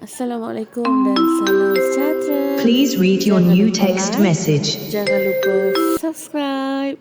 Assalamualaikum dan salam sejahtera. Please read your Jangan new lupa text like, message. Jangan lupa subscribe.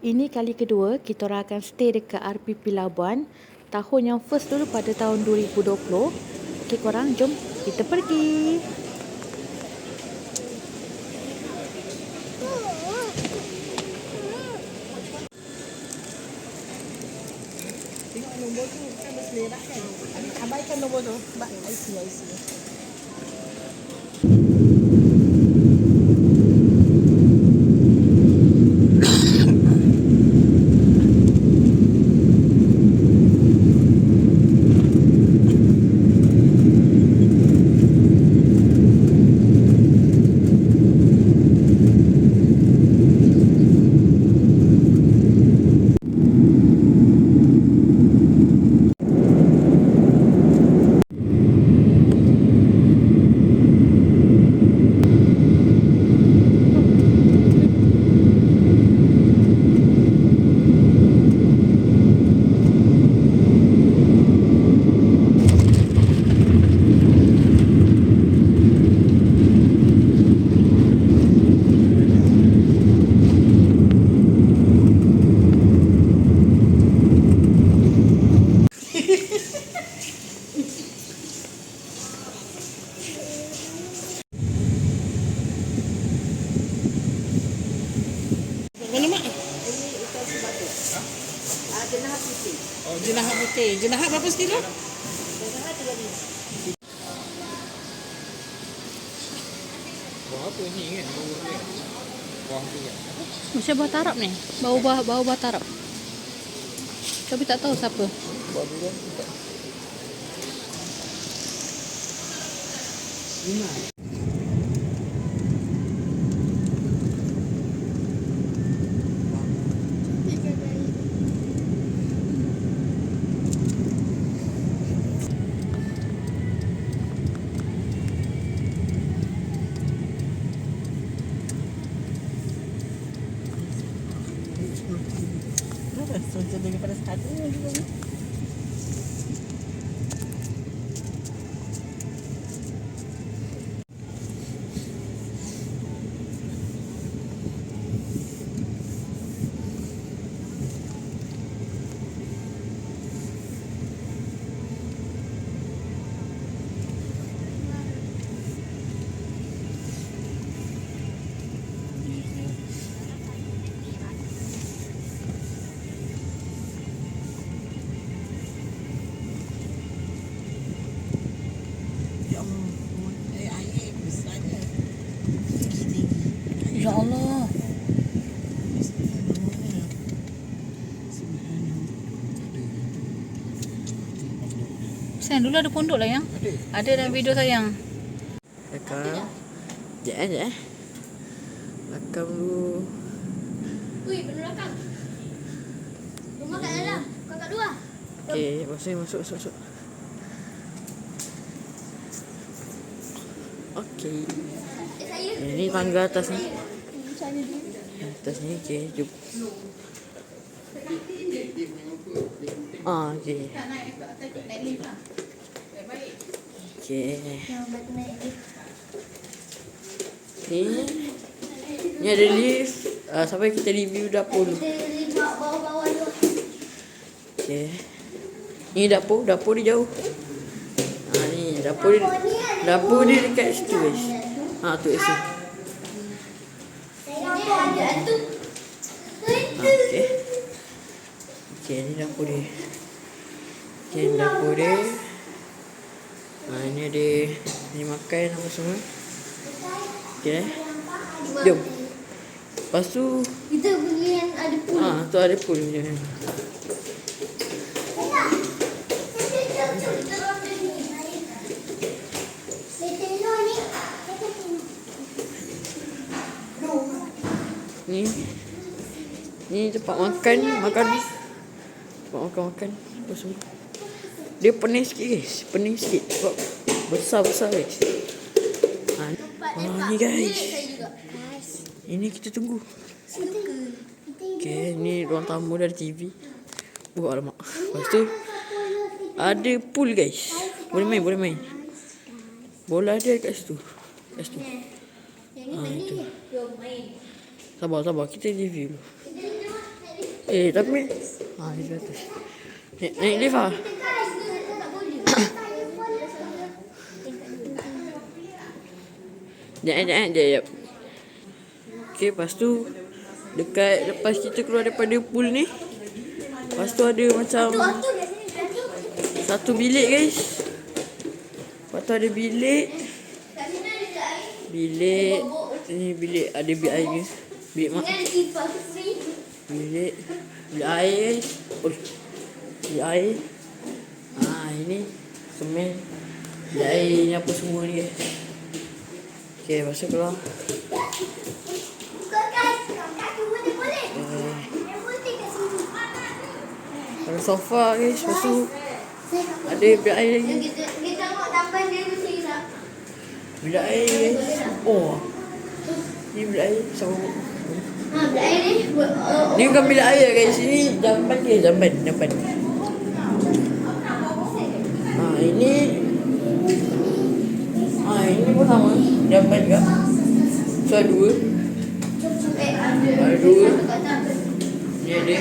Ini kali kedua kita orang akan stay dekat RPP Labuan. Tahun yang first dulu pada tahun 2020. Okey korang jom kita pergi. Nombor tu kan berselerak kan. Habis abaikan nombor tu. Sebab IC IC. Mana mak? Oh, jenah putih. Jenah berapa sekilo? Macam buah tarap ni. Bau buah bau buah tarap. Tapi tak tahu siapa. Apa? Allah. Sayang dulu ada pondok lah yang. Ada dalam video sayang. Belakang. Sekejap eh, sekejap eh. Belakang dulu. Ui, benar belakang. Rumah kat dalam. Kau kat luar. Okey, masuk masuk masuk masuk. Okey. Ini tangga atas ni. Mana dulu? Atas ni okey, jom. Ah, okey. Okey. Batu naik lift. Ni. Ni ada lift. Ah, sampai kita review dapur dulu. Okey. Ni dapur, dapur dia jauh. Ha ni dapur dia. Dapur dia dekat situ guys. Ha tu kat situ. Tu. Ha okey. Okey ni dapur dia. Okey ni dapur dia. Ha ni ada ni makan apa semua. Okey eh. Jom. Lepas tu Kita pergi yang ada pool. ha tu ada pool. Ni Ni tempat makan Makan. Tempat makan-makan. Apa semua? Dia pening sikit guys. Pening sikit. Sebab Besar-besar guys. Ha, Oh ni guys. Ini kita tunggu. Okay ni ruang tamu dari TV Oh alamak. Lepas tu Ada pool guys. Boleh main boleh main. Bola dia kat situ. Kat situ. Yang ni tadi. Jom main. Sabar, sabar. Kita review dulu. Kita ni tengok. Naik lift. Eh, tapi... Ha, di atas. Naik, naik lift lah. Boleh. Jangan, jangan, jangan. Okay, lepas tu... Dekat lepas kita keluar daripada pool ni. Lepas tu ada macam... Satu bilik guys. Lepas tu ada bilik. Bilik. Ni bilik ada bilik air ni. Bilik Ini mak. Bilik. Bilik air. Oh. Bilik air. Ah ini. Semen. Bilik air ni apa semua ni lepas tu keluar. Sini. Ada sofa guys. Lepas tu ada bilik air lagi. Kita tengok tampan dia mesti tak. Bilik air guys. Oh. Ni bilik air. Sama. Ha, air ni bukan bilik air guys. Ini jamban dia. Jamban. Jamban. Ha, ini. Ha, ini pun sama. Jamban juga. So, ada dua. Ada dua. Ni ada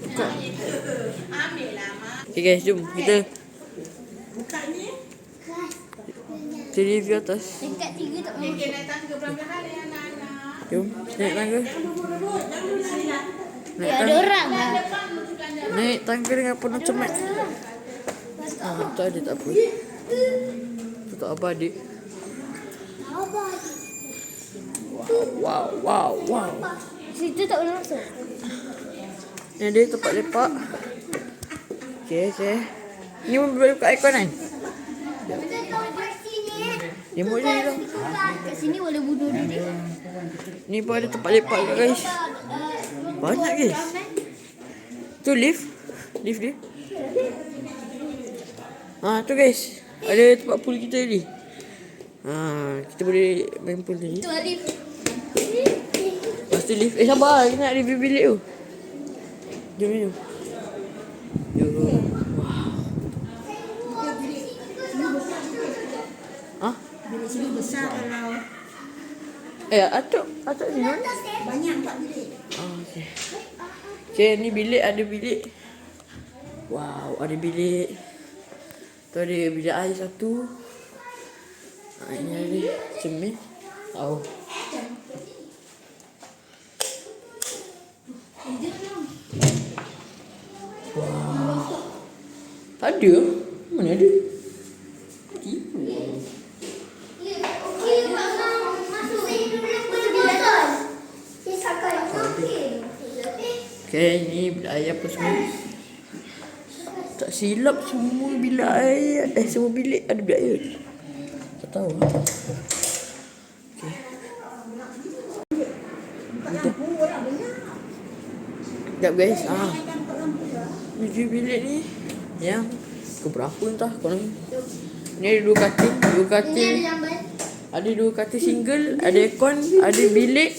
tu kak? Okay guys, jom. Kita kita review atas. dekat tiga tak boleh. Jom, naik tangga. Naik Ya, ada tangga. orang lah. Naik tangga dengan penuh cemat. Ah, tu ada tak apa. Tu tak apa adik. Wow, wow, wow. Situ tak boleh masuk. Ni ada tempat lepak. Okay, okay. Ni pun boleh buka aircon kan? Kita tahu kat sini eh. Ni boleh lah. Kat sini boleh bunuh diri. Ni pun ada tempat lepak guys. Banyak guys. Tu lift. Lift dia. Ha, tu guys. Ada tempat pool kita tadi. Ha, kita boleh main pool tadi. Itu Alif. Lepas tu lift. Eh sabar, kita nak review bilik tu. Jom, jom. Jom. Wow. Ha? Bilik sini besar kalau Eh, atuk, atuk sini. banyak empat bilik. Oh, okay. Okay, ni bilik ada bilik. Wow, ada bilik. Tu ada bilik air satu. Ha, ini ada cermin. Oh. Wow. Ada? Mana ada? Tipu. Okey, bang. Masuk sini dulu. Masuk di atas. Saya sakai. Okey. Okay, ni bilik air apa semua. Tak silap semua bilik air. Eh, semua bilik ada bilik air. Tak tahu. Sekejap guys. Ah. Review bilik ni. Yang keberapa entah korang. Ni ada dua katil. Dua katil. ada dua katil single. Ada aircon. Ada bilik.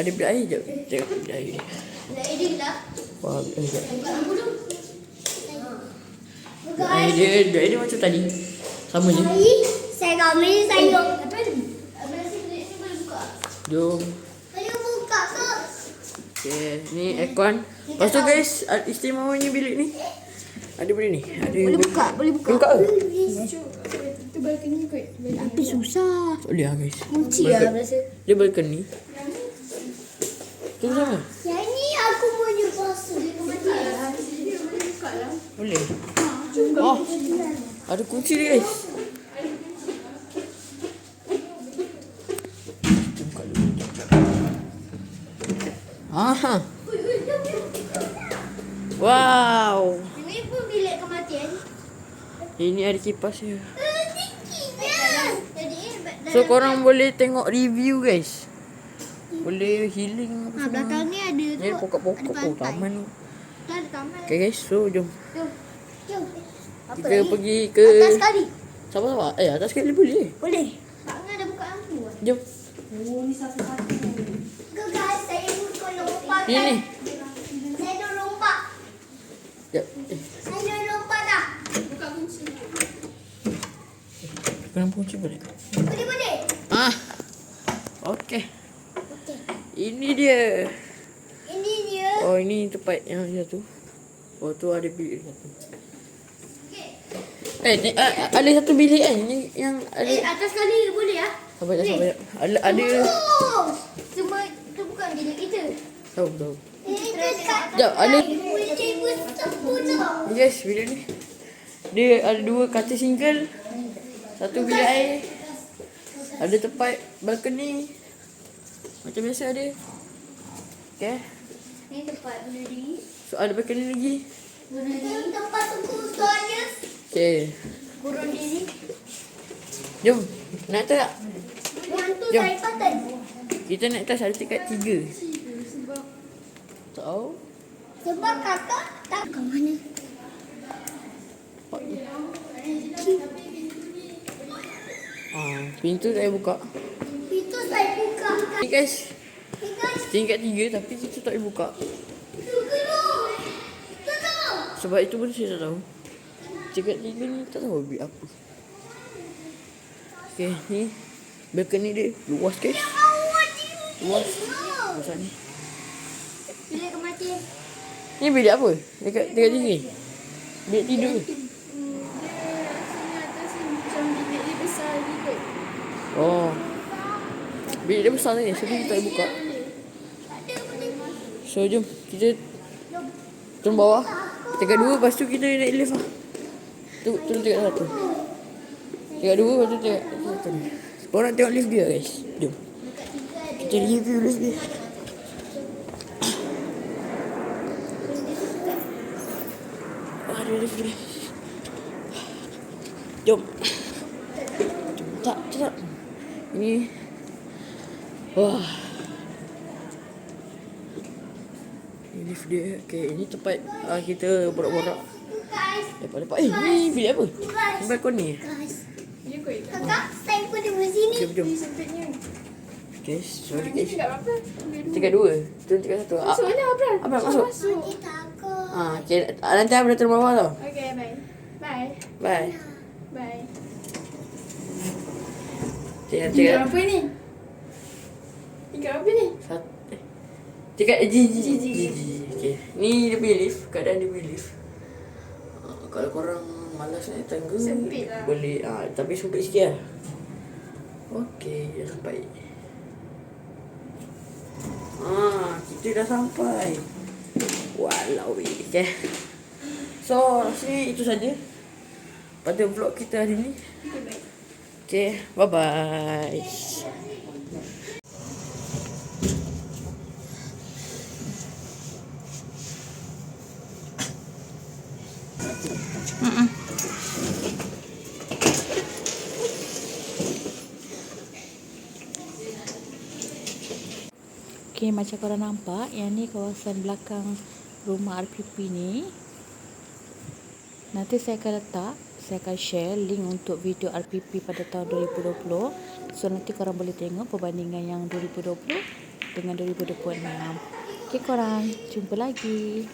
Ada bilik air. Sekejap. Tengok bilik air. Dah edit dah. Wah, bilik air. Buka Air dia, dia, dia macam tadi. Sama je. air. Saya kami sayur. Apa ni? Apa ni boleh buka? Jom. Boleh buka ke? Okay, ni aircon. Lepas tu guys, istimewanya bilik ni. Ada boleh ni. Ada boleh buka, Boleh buka. Boleh buka ke? Itu balcony kot. Tapi susah. Tak boleh lah guys. Kunci lah rasa. Dia balcony. Tu sama. Yang ni aku punya pasal. Boleh. Oh. Ada kunci dia guys. Aha. Wow. Ini pun bilik kematian. Ini ada kipas dia. So korang boleh tengok review guys. Boleh healing Ha, belakang ni ada tu. Ni pokok-pokok. Oh, taman. Tu ada taman. Okay guys, so jom. Jom. Jom. Apa kita eh? pergi ke atas sekali. Sama-sama. Eh, atas sekali boleh. Boleh. Tak ada buka lampu. Jom. Oh, ni satu satu. Gegas saya ni lompat. Ini. Saya dah lompat. Jom. Eh. Saya dah lompat dah. Buka kunci. Kena kunci boleh. Boleh boleh. Ah. Okey. Okey. Ini dia. Ini dia. Oh, ini tempat yang satu. Oh, tu ada bilik satu. Eh, ni, uh, ada satu bilik kan? Ni yang ada. Eh, atas kali boleh ah? Sabar, sabar, sabar. Ada, ada. Oh, cuma itu bukan bilik kita. Tahu, tahu. Ini dekat. Sekejap, ada. Yes, bilik ni. Dia ada dua katil single. Satu bilik air. Ada tempat balcony. Macam biasa ada. Okay. Ini tempat bunuh diri. So, ada balcony lagi. Diri. Tempat tunggu soalnya. Okay. Kurun diri. Jom. Nak tak? Hantu Jom. saya paten. Kita nak atas ada tingkat tiga. Tahu? Sebab kakak tak ke mana? Ah, pintu saya buka. Itu saya buka. Ni guys, tingkat tiga tapi kita tak boleh buka. Sebab itu pun saya tak tahu. Tingkat tiga ni tak tahu bilik apa. Okay, ni balcony dia luas. Awak Luas. Luas ni. Bilik kematian. Ni bilik apa? Dekat tingkat tiga. Bilik tidur ke? Oh. Bilik dia besar ni, so kita buka. So jom kita turun bawah. Tingkat dua lepas tu kita naik lift lah. Tu turun tingkat satu. Tingkat dua lepas tu tingkat satu. Korang tengok lift dia guys. Jom. Kita review lift dia. Ada lift dia. Jom. Jom. Tak, tak. Ini. Wah. Ini lift dia. Okay, ini tempat uh, kita borak-borak. Guys, Lepas-lepas. Eh, ni bilik apa? Ni balkon ni. Kakak, saya pun di sini. Jom, jom. Okay, sorry guys. Tingkat dua. Turun tingkat satu. Masuk mana, Abram? Abram, masuk. Takut. Ah, okay. Ah, Nanti Abram turun bawah tau. Okay, bye. Bye. Bye. Bye. Tingkat, Tingkat tingkat. apa ni? Tingkat apa ni? Sat, eh. Tingkat G, G, G, G, G. Okay. Ni dia punya lift. Keadaan dia punya lift. Kalau korang malas naik tangga. Sempit lah. Boleh. Ah, tapi sempit sikit lah. Okay, dah sampai. Ah, kita dah sampai. Walau okay. So, rasanya itu saja pada vlog kita hari ni. Okay, Okay, macam korang nampak, yang ni kawasan belakang rumah RPP ni. Nanti saya akan letak, saya akan share link untuk video RPP pada tahun 2020. So, nanti korang boleh tengok perbandingan yang 2020 dengan 2026. Okay, korang. Jumpa lagi.